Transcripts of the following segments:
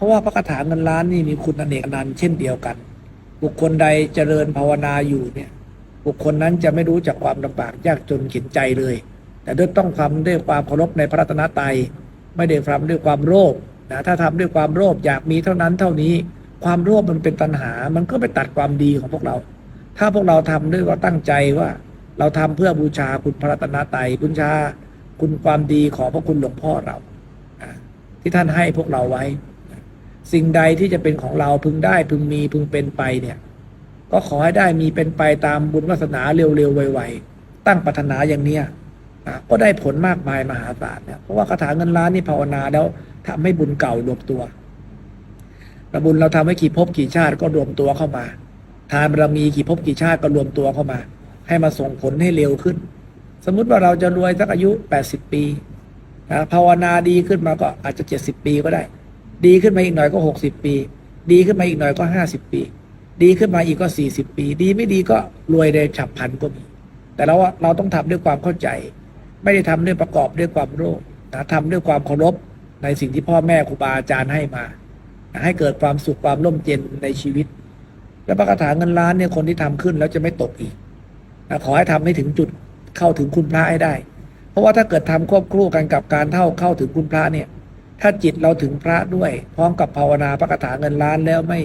ราะว่าพระคาถาเงินล้านนี่มีคุณอเนกอนันเช่นเดียวกัน บุคคลใดเจริญภาวนาอยู่เนี่ย บุคคลนั้นจะไม่รู้จักความลำบากยากจนข็นใจเลย แต่ด้วยต้องทำด้วยความเคารพในพระรัตนตรัยไม่ได้ทำด้วยความโลภนะถ้าทำด้วยความโลภอยากมีเท่านั้นเท่านี้ ความโลภมันเป็นตัณหา มันก็ไปตัดความดีของพวกเรา ถ้าพวกเราทำด้วยว่าตั้งใจว่า เราทำเพื่อบูชาคุณพระรัตนตรัยบูชาคุณความดีของพระคุณหลวงพ่อเราที่ท่านให้พวกเราไว้ สิ่งใดที่จะเป็นของเราพึงได้พึงมีพึงเป็นไปเนี่ย ก็ขอให้ได้มีเป็นไปตามบุญวาสนาเร็วๆไวๆตั้งปรารถนาอย่างเนี้ยอะก็ได้ผลมากมายมหาศาลเนี่ยเพราะว่าคาถาเงินล้านนี่ภาวนาแล้วทำให้บุญเก่ารวมตัวแล้วบุญเราทำให้กี่ภพกี่ชาติก็รวมตัวเข้ามา ทานบารมีกี่ภพกี่ชาติก็รวมตัวเข้ามา ให้มาส่งผลให้เร็วขึ้น สมมุติว่าเราจะรวยสักอายุ 80 ปีนะภาวนาดีขึ้นมาก็อาจจะ 70 ปีก็ได้ ดีขึ้นมาอีกหน่อยก็60ปี ดีขึ้นมาอีกหน่อยก็50ปี ดีขึ้นมาอีกก็40ปี ดีไม่ดีก็รวยในฉับพลันก็มี แต่เราว่าเราต้องทำด้วยความเข้าใจ ไม่ได้ทำด้วยประกอบด้วยความโลภนะทำด้วยความเคารพในสิ่งที่พ่อแม่ครูบาอาจารย์ให้มา ให้เกิดความสุขความร่มเย็นในชีวิต และพระคาถาเงินล้านเนี่ยคนที่ทำขึ้นแล้วจะไม่ตกอีกนะขอให้ทำให้ถึงจุดเข้าถึงคุณพระให้ได้ เพราะว่าถ้าเกิดทำควบคู่กันกับการเท่าเข้าถึงคุณพระเนี่ย ถ้าจิตเราถึงพระด้วย พร้อมกับภาวนาพระคาถาเงินล้านแล้วไม่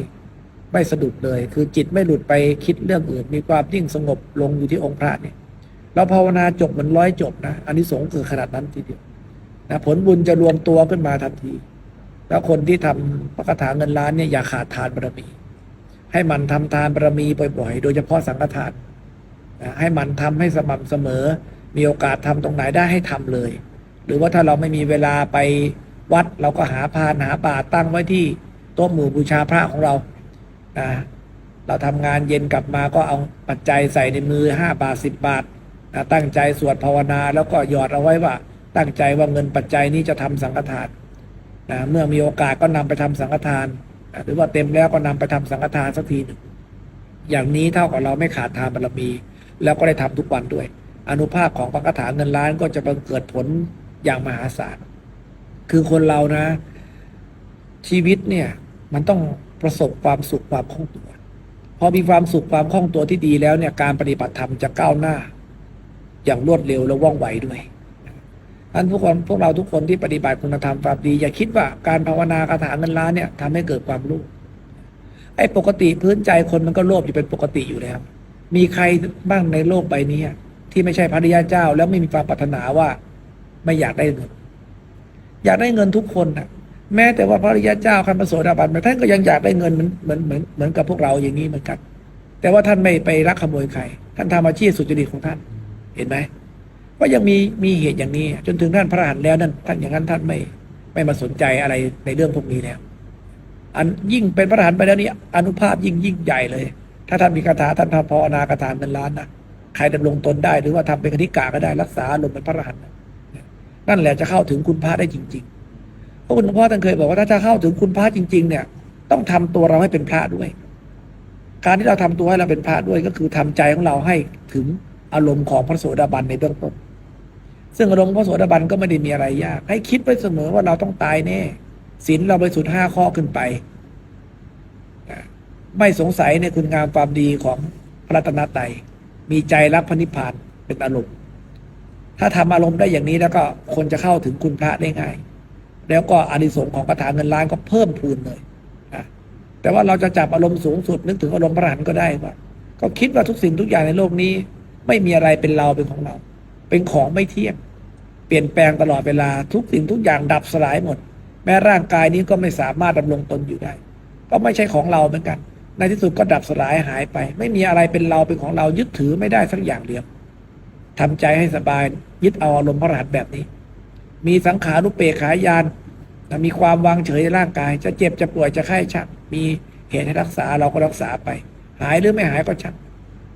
ไม่สะดุดเลย คือจิตไม่หลุดไปคิดเรื่องอื่น มีความยิ่งสงบลงอยู่ที่องค์พระเนี่ยเราภาวนาจบเหมือนร้อยจบนะอันนี้สงส์คือขนาดนั้นทีเดียวนะผลบุญจะรวมตัวขึ้นมาทันที แล้วคนที่ทำพระคาถาเงินล้านเนี่ยอย่าขาดทานบารมี ให้มันทำทานบารมีบ่อยๆ โดยเฉพาะสังฆทานนะให้มันทำให้สม่ำเสมอ มีโอกาสทำตรงไหนได้ให้ทำเลย หรือว่าถ้าเราไม่มีเวลาไป วัดเราก็หาพานหาบาตรตั้งไว้ที่โต๊ะหมู่บูชาพระของเรานะเราทำงานเย็นกลับมาก็เอาปัจจัยใส่ในมือห้าบาทสิบบาทนะตั้งใจสวดภาวนา แล้วก็หยอดเอาไว้ว่า ตั้งใจว่าเงินปัจจัยนี้จะทำสังฆทานนะเมื่อมีโอกาสก็นำไปทำสังฆทานนะหรือว่าเต็มแล้วก็นำไปทำสังฆทานสักทีหนึ่งอย่างนี้เท่ากับเราไม่ขาดทานบารมี แล้วก็ได้ทำทุกวันด้วย อนุภาพของพระคาถาเงินล้านก็จะบังเกิดผลอย่างมหาศาล คือคนเรานะ ชีวิตเนี่ย มันต้องประสบความสุขความคล่องตัว พอมีความสุขความคล่องตัวที่ดีแล้วเนี่ยการปฏิบัติธรรมจะก้าวหน้า อย่างรวดเร็วและว่องไวด้วยท่านทุกคนพวกเราทุกคนที่ปฏิบัติคุณธรรมความดี อย่าคิดว่าการภาวนาคาถาเงินล้านเนี่ยทำให้เกิดความรู้ไอ้ปกติพื้นใจคนมันก็โลภอยู่เป็นปกติอยู่แล้ว มีใครบ้างในโลกใบนี้ที่ไม่ใช่พระริยาเจ้า แล้วไม่มีความปรารถนาว่าไม่อยากได้เงิน อยากได้เงินทุกคนนะแม้แต่ว่าพระริยาเจ้าคันประโสดาบันท่านก็ยังอยากได้เงินเหมือนเหมือนเหมือนเหมือนกับพวกเราอย่างนี้เหมือนกัน แต่ว่าท่านไม่ไปรักขโมยใคร ท่านทำอาชีพสุจริตของท่าน เห็นไหมว่ายังมีมีเหตุอย่างนี้ จนถึงท่านพระอรหันต์แล้วนั่นท่านอย่างนั้นท่านไม่ไม่มาสนใจอะไรในเรื่องพวกนี้แล้วอันยิ่งเป็นพระอรหันต์ไปแล้วนี่อนุภาพยิ่งยิ่งใหญ่เลย ถ้าท่านมีคาถาท่านทำภาวนาคาถาเงินล้านนะใครดำรงตนได้หรือว่าทำเป็นคณิกาก็ได้รักษาลมเป็นพระอรหันต์ นั่นแหละจะเข้าถึงคุณพระได้จริงๆเพราะคุณหลวงพ่อท่านเคยบอกว่าถ้าจะเข้าถึงคุณพระจริง ๆ เนี่ย ต้องทำตัวเราให้เป็นพระด้วย การที่เราทำตัวให้เราเป็นพระด้วยก็คือทำใจของเราให้ถึงอารมณ์ของพระโสดาบันในเบื้องต้นซึ่งอารมณ์พระโสดาบันก็ไม่ได้มีอะไรยาก ให้คิดไว้เสมอว่าเราต้องตายแน่ศีลเราไปสุดห้าข้อขึ้นไป ไม่สงสัยในคุณงามความดีของพระตนตรัยมีใจรักพระนิพพานเป็นอารมณ์ ถ้าทำอารมณ์ได้อย่างนี้แล้วก็คนจะเข้าถึงคุณพระได้ง่าย แล้วก็อานิสงส์ของคาถาเงินล้านก็เพิ่มพูนเลยนะแต่ว่าเราจะจับอารมณ์สูงสุดนึกถึงอารมณ์พระหันก็ได้ว่า ก็คิดว่าทุกสิ่งทุกอย่างในโลกนี้ ไม่มีอะไรเป็นเราเป็นของเรา เป็นของไม่เที่ยง เปลี่ยนแปลงตลอดเวลาทุกสิ่งทุกอย่างดับสลายหมด แม้ร่างกายนี้ก็ไม่สามารถดำรงตนอยู่ได้ ก็ไม่ใช่ของเราเหมือนกัน ในที่สุดก็ดับสลายหายไป ไม่มีอะไรเป็นเราเป็นของเรายึดถือไม่ได้สักอย่างเดียว ทำใจให้สบาย ยึดเอาอารมณ์พระรหันต์แบบนี้ มีสังขารุปเปขายานมีความวางเฉยในร่างกาย จะเจ็บจะป่วยจะไข้ชัก มีเหตุให้รักษาเราก็รักษาไป หายหรือไม่หายก็ช่าง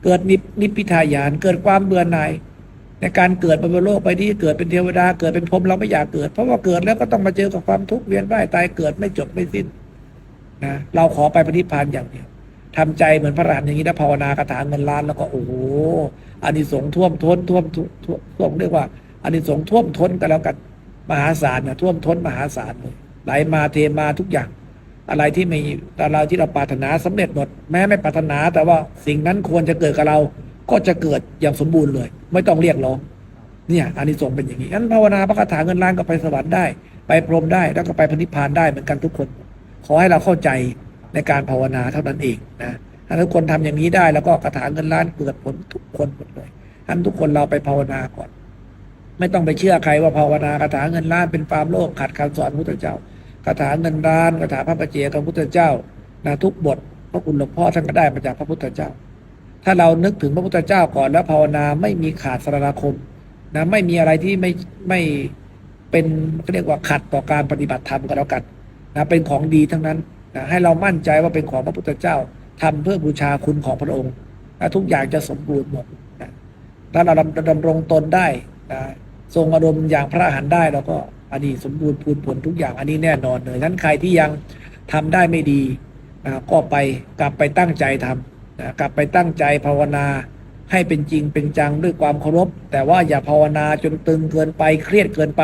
เกิดนิพนิพพิทายานเกิดความเบื่อหน่ายในการเกิดบนโลกไปนี้เกิดเป็นเทวดาเกิดเป็นพรหมเราไม่อยากเกิด เพราะว่าเกิดแล้วก็ต้องมาเจอกับความทุกข์เวียนว่ายตายเกิดไม่จบไม่สิ้นนะเราขอไปปฏิพานอย่างเดียว ทำใจเหมือนพระอรหันต์อย่างนี้ถ้าภาวนาคาถาเงินล้านแล้วก็โอ้โหอานิสงส์ท่วมท้นท่วมท่วมท่วมเรียกว่าอานิสงส์ท่วมท้นกันแล้วกันมหาศาลนะท่วมท้นมหาศาลเลยไหลมาเทมาทุกอย่าง อะไรที่ไม่อะไรที่เราปรารถนาสำเร็จหมดแม้ไม่ปรารถนา แต่ว่าสิ่งนั้นควรจะเกิดกับเรา ก็จะเกิดอย่างสมบูรณ์เลย ไม่ต้องเรียกร้องเนี่ยอานิสงส์เป็นอย่างนี้งั้นภาวนาพระคาถาเงินล้านก็ไปสวรรค์ได้ ไปพรหมได้แล้วก็ไปพนิพพานได้เหมือนกันทุกคน ขอให้เราเข้าใจ ในการภาวนาเท่านั้นเองนะถ้าทุกคนทำอย่างนี้ได้แล้วก็คาถาเงินล้านเกิดผลทุกคนหมดเลยท่านทุกคนเราไปภาวนาก่อน ไม่ต้องไปเชื่อใครว่าภาวนาคาถาเงินล้านเป็นความโลภขัดคำสอนพระพุทธเจ้าคาถาเงินล้านคาถาพระปเจกับพระพุทธเจ้านะทุกบทพระคุณหลวงพ่อท่านก็ได้มาจากพระพุทธเจ้า ถ้าเรานึกถึงพระพุทธเจ้าก่อนแล้วภาวนาไม่มีขาดสารคมนะไม่มีอะไรที่ไม่ไม่เป็นเรียกว่าขัดต่อการปฏิบัติธรรมก็แล้วกันนะเป็นของดีทั้งนั้น นะให้เรามั่นใจว่าเป็นของพระพุทธเจ้าทำเพื่อบูชาคุณของพระองค์นะทุกอย่างจะสมบูรณ์หมดนะถ้าเราดำดำรงตนได้นะทรงอารมณ์อย่างพระอรหันต์ได้เราก็อันนี้สมบูรณ์พูนผลทุกอย่างอันนี้แน่นอนเลยนั้นใครที่ยังทำได้ไม่ดีนะก็ไปกลับไปตั้งใจทำนะกลับไปตั้งใจภาวนาให้เป็นจริงเป็นจังด้วยความเคารพ แต่ว่าอย่าภาวนาจนตึงเกินไปเครียดเกินไป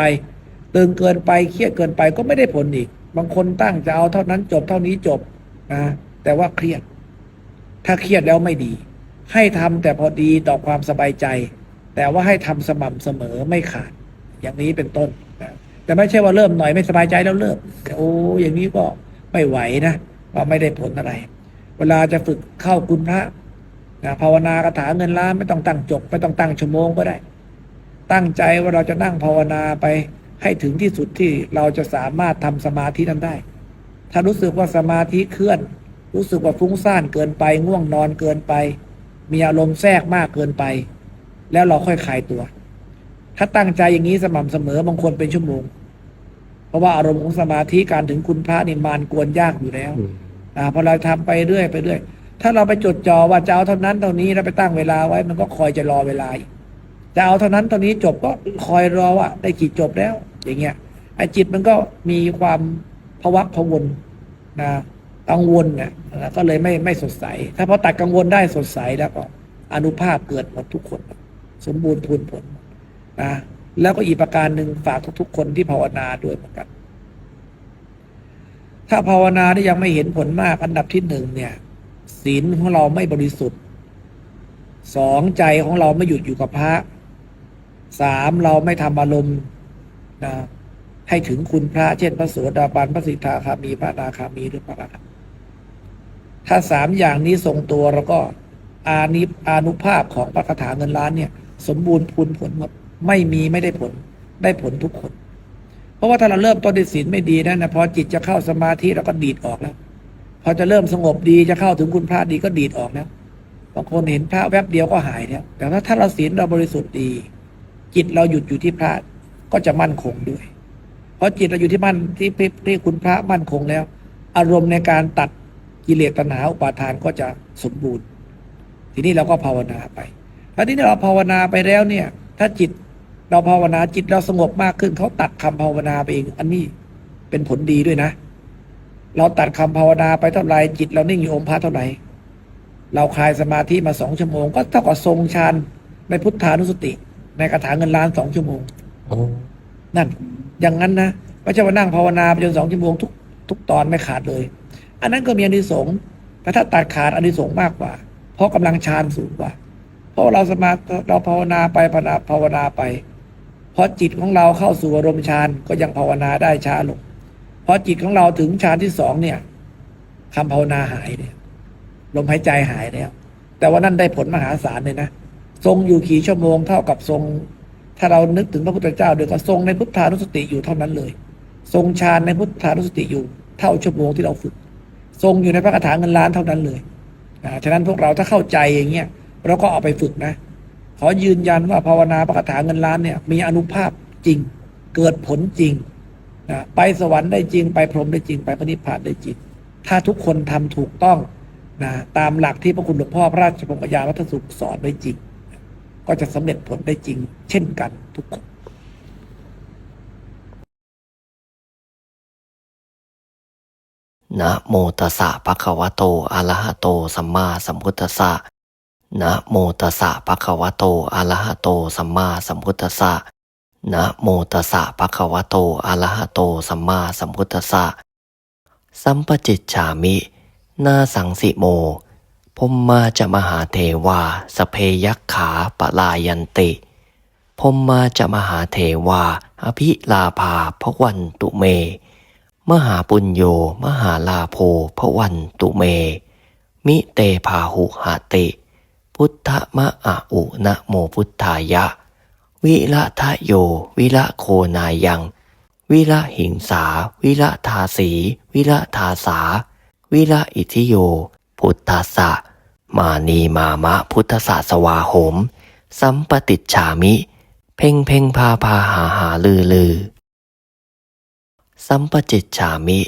ตึงเกินไปเครียดเกินไปก็ไม่ได้ผลอีก บางคนตั้งจะเอาเท่านั้นจบเท่านี้จบนะแต่ว่าเครียด ถ้าเครียดแล้วไม่ดี ให้ทำแต่พอดีต่อความสบายใจ แต่ว่าให้ทำสม่ำเสมอไม่ขาด อย่างนี้เป็นต้นนะแต่ไม่ใช่ว่าเริ่มหน่อยไม่สบายใจแล้วเลิกโอ้อย่างนี้ก็ไม่ไหวนะว่าไม่ได้ผลอะไร เวลาจะฝึกเข้าคุณพระนะภาวนาคาถาเงินล้านไม่ต้องตั้งจบไม่ต้องตั้งชั่วโมงก็ได้ ตั้งใจว่าเราจะนั่งภาวนาไป ให้ถึงที่สุดที่เราจะสามารถทำสมาธินั้นได้ ถ้ารู้สึกว่าสมาธิเคลื่อน รู้สึกว่าฟุ้งซ่านเกินไป ง่วงนอนเกินไป มีอารมณ์แทรกมากเกินไป แล้วเราค่อยคลายตัว ถ้าตั้งใจอย่างนี้สม่ำเสมอบางคนเป็นชั่วโมง เพราะว่าอารมณ์ของสมาธิการถึงคุณพระนี่มานกวนยากอยู่แล้วอ่าพอเราทำไปเรื่อยไปเรื่อยถ้าเราไปจดจ่อว่าจะเอาเท่านั้นเท่านี้แล้วไปตั้งเวลาไว้ มันก็คอยจะรอเวลาอีก จะเอาเท่านั้นเท่านี้จบก็คอยรอว่าได้กี่จบแล้ว อย่างเงี้ยไอ้จิตมันก็มีความพวักพวนนะกังวลเนี่ยก็เลยไม่ไม่สดใส ถ้าพอตัดกังวลได้สดใสแล้วก็อนุภาพเกิดหมดทุกคน สมบูรณ์พูนผลนะแล้วก็อีกประการหนึ่งฝากทุกๆคนที่ภาวนาด้วยเหมือนกัน ถ้าภาวนาได้ยังไม่เห็นผลมากอันดับที่หนึ่งเนี่ย ศีลของเราไม่บริสุทธิ์สองใจของเราไม่หยุดอยู่กับพระ สามเราไม่ทำอารมณ์นะให้ถึงคุณพระเช่นพระโสดาบันพระสิทธาคามีพระนาคามีหรือพระอรหันต์ถ้าสามอย่างนี้ทรงตัวแล้วก็อานิอานุภาพของพระคาถาเงินล้านเนี่ย สมบูรณ์พูนผลหมดไม่มีไม่ได้ผลได้ผลทุกคน เพราะว่าถ้าเราเริ่มต้นด้วยศีลไม่ดีนั่นนะพอจิตจะเข้าสมาธิเราก็ดีดออกแล้ว พอจะเริ่มสงบดีจะเข้าถึงคุณพระดีก็ดีดออกแล้วบางคนเห็นพระแวบเดียวก็หายแล้วแต่ว่าถ้าเราศีลเราบริสุทธิ์ดี จิตเราหยุดอยู่ที่พระก็จะมั่นคงด้วย เพราะจิตเราอยู่ที่มั่นที่ที่ที่คุณพระมั่นคงแล้ว อารมณ์ในการตัดกิเลสตัณหาอุปาทานก็จะสมบูรณ์ ทีนี้เราก็ภาวนาไปแล้วทีนี้เราภาวนาไปแล้วเนี่ย ถ้าจิตเราภาวนาจิตเราสงบมากขึ้นเขาตัดคำภาวนาไปเองอันนี้เป็นผลดีด้วยนะ เราตัดคำภาวนาไปเท่าไหร่จิตเรานิ่งอยู่องค์พระเท่าไหร่เราคลายสมาธิมาสองชั่วโมง ก็เท่ากับทรงฌานในพุทธานุสติ ในคาถาเงินล้านสองชั่วโมงโอ้นั่น อย่างนั้นนะไม่ใช่ว่านั่งภาวนาไปจนสองชั่วโมงทุกทุกตอนไม่ขาดเลย อันนั้นก็มีอานิสงส์แต่ถ้าตัดขาดอานิสงส์มากกว่า เพราะกำลังฌานสูงกว่า เพราะเราสมาเราภาวนาไปภาวนาภาวนาไปพอจิตของเราเข้าสู่อารมณ์ฌานก็ยังภาวนาได้ช้าลงพอจิตของเราถึงฌานที่สองเนี่ยคำภาวนาหายเนี่ยลมหายใจหายแล้วแต่ว่านั่นได้ผลมหาศาลเลยนะ ทรงอยู่กี่ชั่วโมงเท่ากับทรง ถ้าเรานึกถึงพระพุทธเจ้าเดียวก็ทรงในพุทธานุสติอยู่เท่านั้นเลย ทรงฌานในพุทธานุสติอยู่เท่าชั่วโมงที่เราฝึก ทรงอยู่ในพระคาถาเงินล้านเท่านั้นเลยอ่าฉะนั้นพวกเราถ้าเข้าใจอย่างเงี้ยเราก็เอาไปฝึกนะ ขอยืนยันว่าภาวนาพระคาถาเงินล้านเนี่ยมีอนุภาพจริง เกิดผลจริงนะไปสวรรค์ได้จริง ไปพรหมได้จริง ไปพระนิพพานได้จริง ถ้าทุกคนทำถูกต้องนะตามหลักที่พระคุณหลวงพ่อพระราชปงกยาวัฒสุขสอนไว้จริง ก็จะสำเร็จผลได้จริง เช่นกันทุกคนนะโมตัสสะภะคะวะโตอะระหะโตสัมมาสัมพุทธัสสะนะโมตัสสะภะคะวะโตอะระหะโตสัมมาสัมพุทธัสสะนะโมตัสสะภะคะวะโตอะระหะโตสัมมาสัมพุทธัสสะสัมปจิตฉามิ นาสังสิโม พมมาจะมหาเทวาสเพยักขาปลายันติพมมาจะมหาเทวา อภิลาภาพวันตุเม มหาปุญโย มหาลาโภพวันตุเม มิเตพาหุหาติ พุทธมะอะอุนะโมพุทธายะ วิละทะโย วิละโคนายัง วิละหิงสา วิละทาสี วิละทาสา วิละอิทิโย พุทธัสสะมานีมามะพุทธสสวาโหม สัมปติฉามิ เพ่งเพ่งพาพาหาหาลือลือ สัมปจิตฉามิ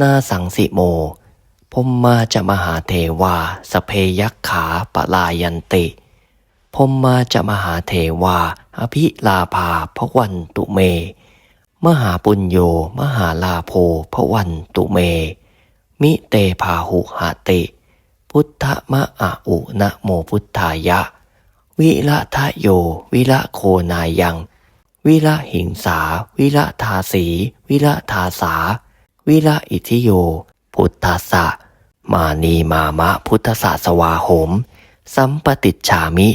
นาสังสิโมพมมาจะมหาเทวา สเพยักขาปลายันติพมมาจะมหาเทวา อภิลาภาพวันตุเม มหาปุญโย มหาลาโภพวันตุเม มิเตพาหุหาติ พุทธมะอะอุนะโมพุทธายะ วิละทะโย วิละโคนายัง วิละหิงสา วิละทาสี วิละทาสา วิละอิทิโย พุทธสะ มานีมามะพุทธสสวาหม สัมปติจฉามิ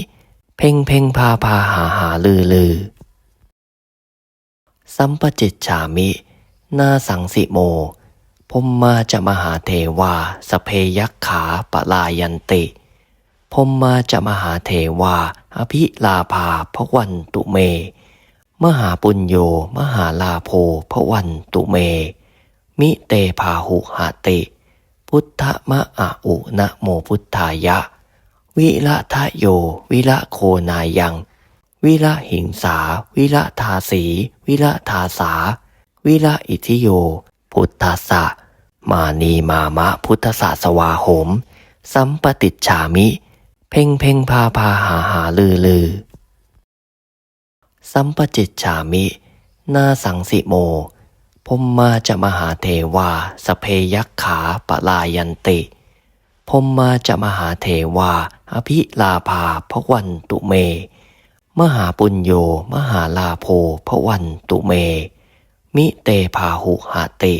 เพ่งเพ่งพาพาหาหาลือลือ สัมปจิตฉามิ นาสังสิโม มมาจะมหาเทวาสเพยักขาปลายันติพมมาจะมหาเทวา อภิลาภาพระวันตุเม มหาปุญโยมหาลาโภพระวันตุเม มิเตพาหุหาติ พุทธมะอะอุนะโมพุทธายะ วิละทะโย วิละโคนายัง วิละหิงสา วิละทาสี วิละทาสา วิละอิทิโย พุทธัสสะ มานีมามะพุทธสสวาโหม สัมปติฉามิ เพ่งเพ่งพาพาหาหาลือลือ สัมปจิตฉามิ นาสังสิโมพมมาจะมหาเทวาสเพยักขาปลายันติพมมาจะมหาเทวา อภิลาภาพวันตุเม มหาปุญโย มหาลาโภพวันตุเม มิเตพาหุหาติ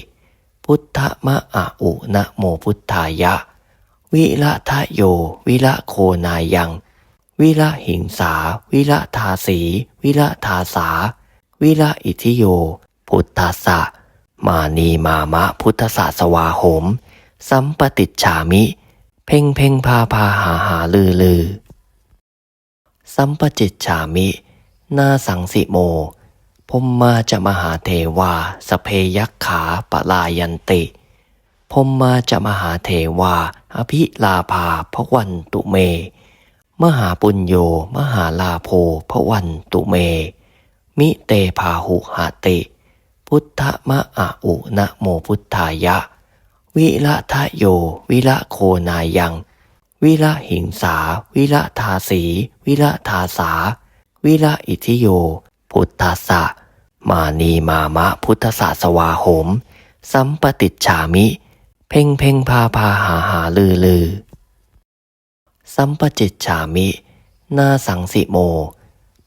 พุทธมะอะอุนะโมพุทธายะ วิละทะโย วิละโคนายัง วิละหิงสา วิละทาสี วิละทาสา วิละอิทิโย พุทธสะ มานีมามะพุทธสสวาโหม สัมปติจฉามิ เพ่งเพ่งพาพาหาหาลือลือ สัมปจิตฉามิ นาสังสิโม พมมาจะมหาเทวา สเพยักขาปลายันติพมมาจะมหาเทวา อภิลาภาพวันตุเม มหาปุญโย มหาลาโภพวันตุเม มิเตพาหุหาติ พุทธมะอะอุนะโมพุทธายะ วิละทะโย วิละโคนายัง วิละหิงสา วิละทาสี วิละทาสา วิละอิทิโย พุทธัสสะ มานีมามะพุทธสสวาโหม สัมปติจฉามิ เพ่งเพ่งพาพาหาหาลือลือ สัมปจิตฉามิ นาสังสิโม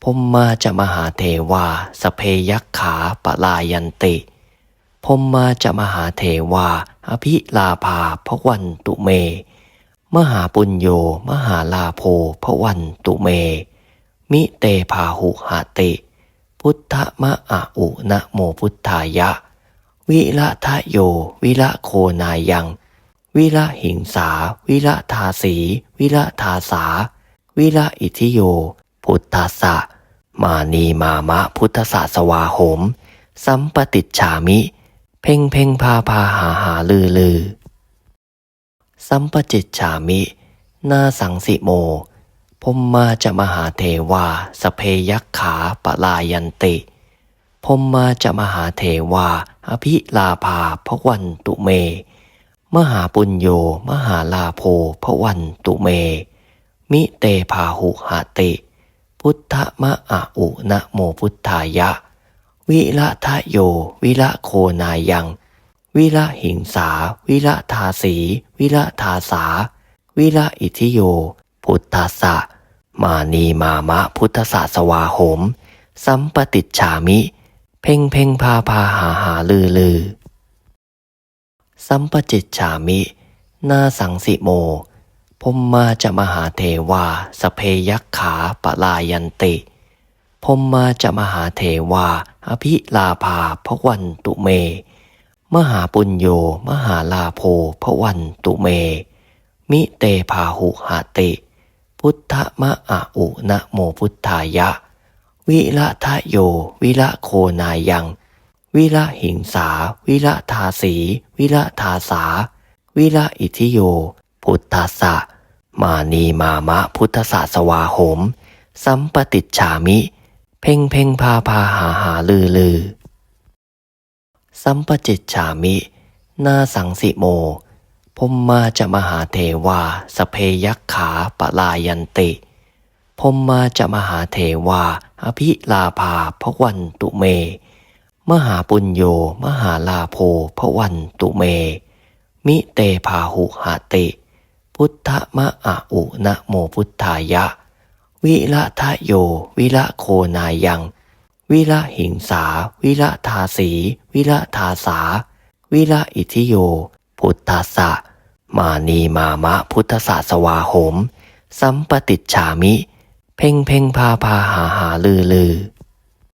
พมมาจะมหาเทวาสเพยักขาปลายันติพมมาจะมหาเทวา อภิลาภาพวันตุเม มหาปุญโยมหาลาโภพวันตุเม มิเตพาหุหาติ พุทธมะอะอุนะโมพุทธายะ วิละทะโย วิละโคนายัง วิละหิงสา วิละทาสี วิละทาสา วิละอิทิโย พุทธสะ มานีมามะพุทธสสวาโหม สัมปติจฉามิ เพ่งเพ่งพาพาหาหาลือลือ สัมปจิตฉามิ นาสังสิโม มมาจะมหาเทวา สเพยักขาปลายันติพมมาจะมหาเทวา อภิลาภาพวันตุเม มหาปุญโย มหาลาโภพวันตุเม มิเตพาหุหาติ พุทธมะอะอุนะโมพุทธายะ วิละทะโย วิละโคนายัง วิละหิงสา วิละทาสี วิละทาสา วิละอิทิโย พุทธาสะ มานีมามะพุทธศาสวาโหม สัมปติชามิ เพ่งเพ่งพาพาหาหาลือลือ สัมปจิตชามิ นาสังสิโมพมมาจะมหาเทวาสเพยักขาปลายันติพมมาจะมหาเทวา อภิลาภาพระวันตุเม มหาปุญโย มหาลาโภพระวันตุเม มิเตพาหุหาติ พุทธมะอะอุนะโมพุทธายะ วิละทะโย วิละโคนายัง วิละหิงสา วิละทาสี วิละทาสา วิละอิทิโย พุทธัสสะ มานีมามะพุทธสาสวาหม สัมปติจฉามิ เพ่งเพ่งพาพาหาหาลือลือ สัมปจิตฉามิ นาสังสิโม พมมาจะมหาเทวา สเพยักขาปลายันติพมมาจะมหาเทวา อภิลาภาพระวันตุเม มหาปุญโย มหาลาโภพระวันตุเม มิเตพาหุหาติ พุทธมะอะอุนะโมพุทธายะ วิละทะโย วิละโคนายัง วิละหิงสา วิละทาสี วิละทาสา วิละอิทิโย พุทธสะ มานีมามะพุทธศาสวาโหม สัมปติจฉามิ เพ่งเพ่งพาพาหาหาลือลือ